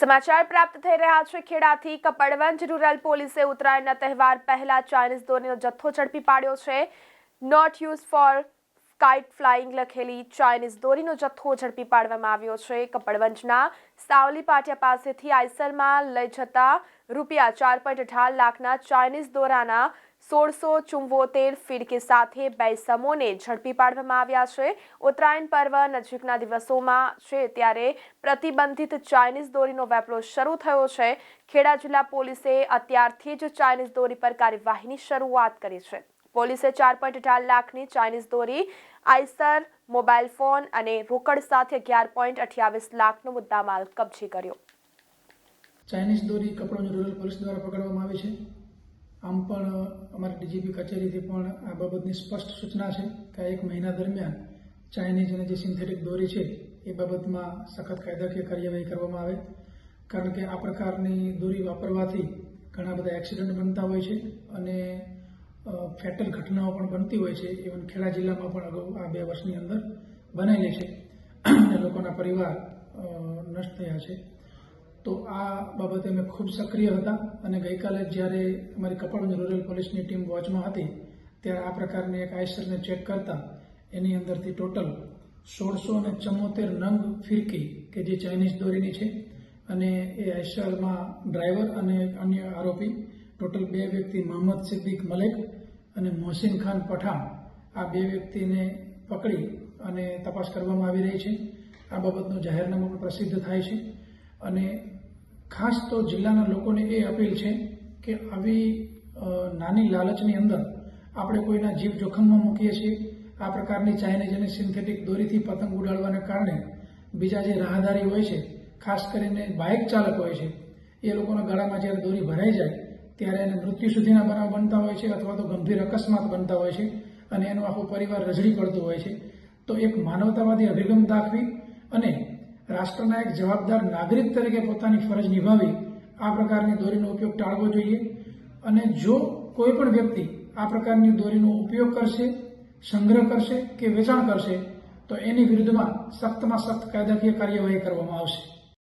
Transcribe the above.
સમાચાર પ્રાપ્ત થઈ રહ્યા છે. ખેડાથી કપડવંજ રૂરલ પોલીસે ઉત્તરાયણના તહેવાર પહેલા ચાઇનીઝ દોરીનો જથ્થો ઝડપી પાડ્યો છે. Not use for kite flying લખેલી ચાઇનીઝ દોરીનો જથ્થો ઝડપી પાડવામાં આવ્યો છે. કપડવંજના સાવલી પાટિયા પાસેથી આઈસરમાં લઈ જતા રૂપિયા ચાર પોઈન્ટ અઢાર લાખના ચાઇનીઝ દોરાના સોળસો ચુંવોતેર ફિરકી સાથે બે સમોને ઝડપી પાડવામાં આવ્યા છે. ઉત્તરાયણ પર્વ નજીકના દિવસોમાં છે ત્યારે પ્રતિબંધિત ચાઇનીઝ દોરીનો વેપલો શરૂ થયો છે. ખેડા જિલ્લા પોલીસે અત્યારથી જ ચાઇનીઝ દોરી પર કાર્યવાહીની શરૂઆત કરી છે. પોલીસે ચાર પોઈન્ટ અઢાર લાખની ચાઇનીઝ દોરી, આઈસર મોબાઈલ ફોન અને રોકડ સાથે અગિયાર પોઈન્ટ અઠ્યાવીસ લાખનો મુદ્દામાલ કબજે કર્યો. ચાઇનીઝ દોરી કપડાની રૂરલ પોલીસ દ્વારા પકડવામાં આવી છે. આમ પણ અમારી ડીજીપી કચેરીથી પણ આ બાબતની સ્પષ્ટ સૂચના છે કે આ એક મહિના દરમિયાન ચાઇનીઝ અને જે સિન્થેટિક દોરી છે, એ બાબતમાં સખત કાયદાકીય કાર્યવાહી કરવામાં આવે. કારણ કે આ પ્રકારની દોરી વાપરવાથી ઘણા બધા એક્સિડન્ટ બનતા હોય છે અને ફેટલ ઘટનાઓ પણ બનતી હોય છે. ઇવન ખેડા જિલ્લામાં પણ અગાઉ આ બે વર્ષની અંદર બનેલી છે. અને લોકોના પરિવાર નષ્ટ થયા છે. તો આ બાબતે અમે ખૂબ સક્રિય હતા અને ગઈકાલે જ્યારે અમારી કપડવંજ રૂરલ પોલીસની ટીમ વોચમાં હતી, ત્યારે આ પ્રકારની એક આઈસરને ચેક કરતા એની અંદરથી ટોટલ સોળસો અને ચમોતેર નંગ ફિરકી, કે જે ચાઇનીઝ દોરીની છે, અને એ આઈસરમાં ડ્રાઈવર અને અન્ય આરોપી, ટોટલ બે વ્યક્તિ મોહમ્મદ સિદ્દીક મલેક અને મોહસિન ખાન પઠાણ, આ બે વ્યક્તિને પકડી અને તપાસ કરવામાં આવી રહી છે. આ બાબતનું જાહેરનામું પ્રસિદ્ધ થાય છે. અને ખાસ તો જિલ્લાના લોકોને એ અપીલ છે કે આવી નાની લાલચની અંદર આપણે કોઈના જીવ જોખમમાં મૂકીએ છીએ. આ પ્રકારની ચાઇનીઝ અને સિન્થેટિક દોરીથી પતંગ ઉડાડવાને કારણે બીજા જે રાહદારી હોય છે, ખાસ કરીને બાઇક ચાલક હોય છે, એ લોકોના ગળામાં જ્યારે દોરી ભરાઈ જાય, ત્યારે એને મૃત્યુ સુધીના બનાવ બનતા હોય છે અથવા તો ગંભીર અકસ્માત બનતા હોય છે અને એનો આખો પરિવાર રજડી પડતો હોય છે. તો એક માનવતાવાદી અભિગમ દાખવી અને રાષ્ટ્રના એક જવાબદાર નાગરિક તરીકે પોતાની ફરજ નિભાવી આ પ્રકારની દોરીનો ઉપયોગ ટાળવો જોઈએ. અને જો કોઈ પણ વ્યક્તિ આ પ્રકારની દોરીનો ઉપયોગ કરશે, સંગ્રહ કરશે કે વેચાણ કરશે, તો એની વિરુદ્ધમાં સખ્તમાં સખ્ત કાયદાકીય કાર્યવાહી કરવામાં આવશે.